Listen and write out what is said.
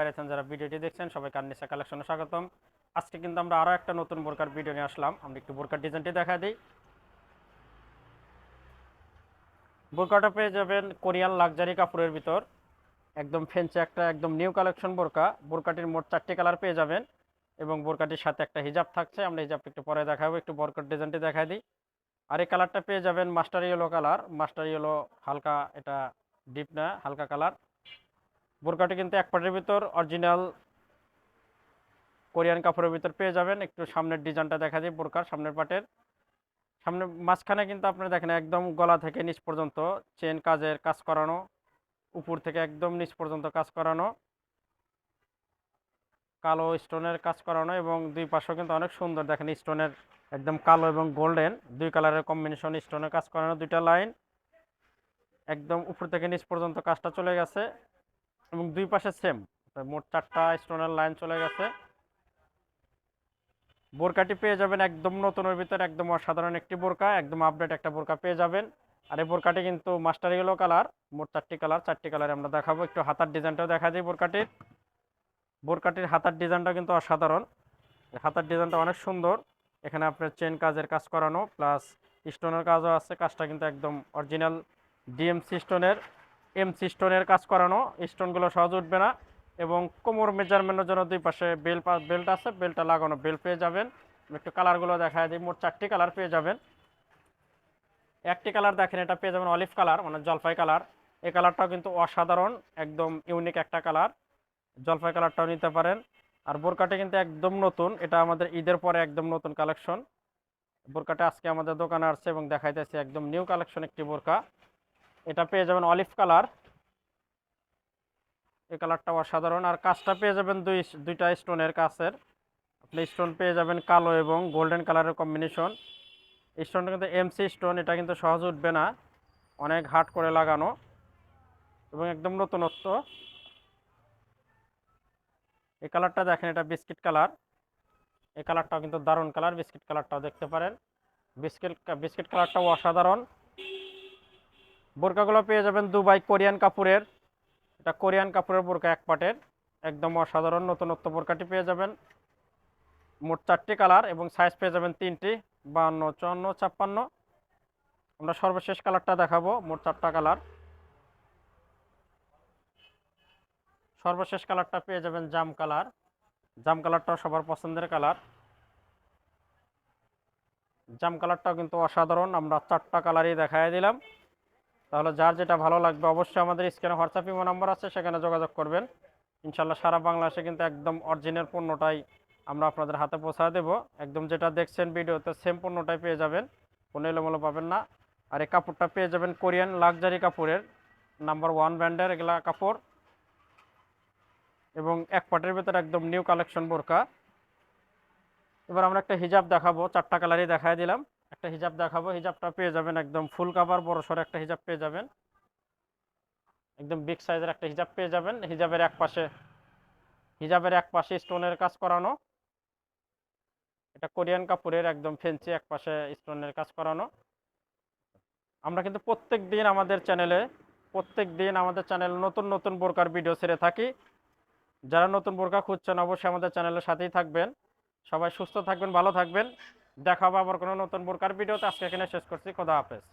পেরেছেন যারা ভিডিওটি দেখছেন, সবাইকে আননিসা কালেকশনে স্বাগতম। আজকে কিন্তু আমরা আরও একটা নতুন বোরকার ভিডিও নিয়ে আসলাম। আমরা একটু বোরকার ডিজাইনটি দেখা দিই। বোরকাটা পেয়ে যাবেন কোরিয়ান লাক্সারি কাপড়ের ভিতর। একদম ফেন্সে একটা, একদম নিউ কালেকশন বোরকা। বোরকাটির মোট চারটি কালার পেয়ে যাবেন এবং বোরকাটির সাথে একটা হিজাব থাকছে। আমরা হিজাবটা একটু পরে দেখাবো, একটু বোরকার ডিজাইনটি দেখা দিই। আর এই কালারটা পেয়ে যাবেন mustard yellow colour. Mustard yellow হালকা, এটা ডিপ না, হালকা কালার। বোরকাটি কিন্তু এক পাটের ভিতর অরিজিনাল কোরিয়ান কাপড়ের ভিতর পেয়ে যাবেন। একটু সামনের ডিজাইনটা দেখা দিই বোরকার সামনের পাটের। সামনে মাঝখানে কিন্তু আপনারা দেখেন একদম গলা থেকে নিচ পর্যন্ত চেন কাজের কাজ করানো, উপর থেকে একদম নিচ পর্যন্ত কাজ করানো, কালো স্টোনের কাজ করানো এবং দুই পাশেও কিন্তু অনেক সুন্দর দেখেন স্টোনের একদম কালো এবং গোল্ডেন, দুই কালারের কম্বিনেশন স্টোনের কাজ করানো দুইটা লাইন একদম উপর থেকে নিচ পর্যন্ত কাজটা চলে গেছে। এবং দুই পাশে সেম মোট চারটা স্টোনের লাইন চলে গেছে। বোরকাটি পেয়ে যাবেন একদম নতুনের ভিতরে, একদম অসাধারণ একটি বোরকা, একদম আপডেট একটা বোরকা পেয়ে যাবেন। আর এই বোরকাটি কিন্তু মাস্টার ইয়েলো কালার মোট চারটি কালার চারটি কালার আমরা দেখাবো। একটু হাতার ডিজাইনটাও দেখা দিই বোরকাটির। বোরকাটির হাতার ডিজাইনটা কিন্তু অসাধারণ। হাতার ডিজাইনটা অনেক সুন্দর। এখানে আপনার চেন কাজের কাজ করানো প্লাস স্টোনের কাজও আছে। কাজটা কিন্তু একদম অরিজিনাল ডিএমসি স্টোনের এমসি স্টোনের কাজ করানো। স্টোনগুলো সহজ উঠবে না এবং কোমর মেজারমেন্টের জন্য দুই পাশে বেল বেল্ট আছে বেলটা লাগানো বেল পেয়ে যাবেন। একটু কালারগুলো দেখা দিই, মোট চারটি কালার পেয়ে যাবেন। একটি কালার দেখেন, এটা পেয়ে যাবেন অলিভ কালার মানে জলপাই কালার এই কালারটাও কিন্তু অসাধারণ, একদম ইউনিক একটা কালার জলপাই কালারটাও নিতে পারেন। আর বোরকাটা কিন্তু একদম নতুন, এটা আমাদের ঈদের পরে একদম নতুন কালেকশন বোরকাটা আজকে আমাদের দোকানে আসছে এবং দেখাইতেছে একদম নিউ কালেকশন একটি বোরকা। এটা পেয়ে যাবেন অলিভ কালার। এই কালারটা অসাধারণ। আর কাজটা পেয়ে যাবেন দুই দুইটা স্টোনের কাছের। আপনি স্টোন পেয়ে যাবেন কালো এবং গোল্ডেন কালারের কম্বিনেশন। স্টোনটা কিন্তু এমসি স্টোন, এটা কিন্তু সহজ উঠবে না। অনেক হার্ড করে লাগানো। এবং একদম নতুনত্ব। এই কালারটা দেখেন, এটা বিস্কিট কালার। এই কালারটাও কিন্তু দারুণ কালার। বিস্কিট কালারটাও দেখতে পারেন। বিস্কিট বিস্কিট কালারটাও অসাধারণ। বোরকাগুলো পেয়ে যাবেন দুবাই কোরিয়ান কাপড়ের এটা কোরিয়ান কাপড়ের বোরকা এক পাটের। একদম অসাধারণ নতুনত্ব বোরকাটি পেয়ে যাবেন। মোট চারটি কালার এবং সাইজ পেয়ে যাবেন তিনটি, বান্ন, চুয়ান্ন, ছাপ্পান্ন। আমরা সর্বশেষ কালারটা দেখাবো, মোট চারটা কালার। সর্বশেষ কালারটা পেয়ে যাবেন জাম কালার। জাম কালারটাও সবার পছন্দের কালার। জাম কালারটাও কিন্তু অসাধারণ। আমরা চারটা কালারই দেখাই দিলাম। তাহলে যার যেটা ভালো লাগবে অবশ্যই আমাদের স্ক্রিনে হোয়াটসঅ্যাপ ইমো নাম্বার আছে, সেখানে যোগাযোগ করবেন। ইনশাল্লাহ সারা বাংলাদেশে কিন্তু একদম অরিজিনাল পণ্যটাই আমরা আপনাদের হাতে পৌঁছায় দেবো। একদম যেটা দেখছেন ভিডিওতে সেম পণ্যটাই পেয়ে যাবেন। কোনো এলোমেলো পাবেন না। আর এই কাপড়টা পেয়ে যাবেন কোরিয়ান লাক্সারি কাপড়ের। নাম্বার ওয়ান ব্র্যান্ডের এগুলা কাপড়। এবং এক পাটের ভেতরে একদম নিউ কালেকশন বোরকা। এবার আমরা একটা হিজাব দেখাবো। চারটা কালারই দেখাই দিলাম। একটা হিজাব দেখাবো। হিজাবটা পেয়ে যাবেন একদম ফুল কাভার বড় সড়ো একটা হিজাব পেয়ে যাবেন। একদম বিগ সাইজের একটা হিজাব পেয়ে যাবেন। হিজাবের এক পাশে, হিজাবের এক পাশে স্টোনের কাজ করানো। এটা কোরিয়ান কাপড়ের একদম ফেন্সি এক পাশে স্টোনের কাজ করানো। আমরা কিন্তু প্রত্যেক দিন আমাদের চ্যানেলে প্রত্যেক দিন আমাদের চ্যানেলে নতুন নতুন বোরকার ভিডিও ছেড়ে থাকি। যারা নতুন বোরকা খুঁজছেন, অবশ্যই আমাদের চ্যানেলের সাথেই থাকবেন। সবাই সুস্থ থাকবেন, ভালো থাকবেন। দেখা আবার কোনো নতুন বোরকার ভিডিওতে। আজকে এখানে শেষ করছি। খোদা হাফেজ।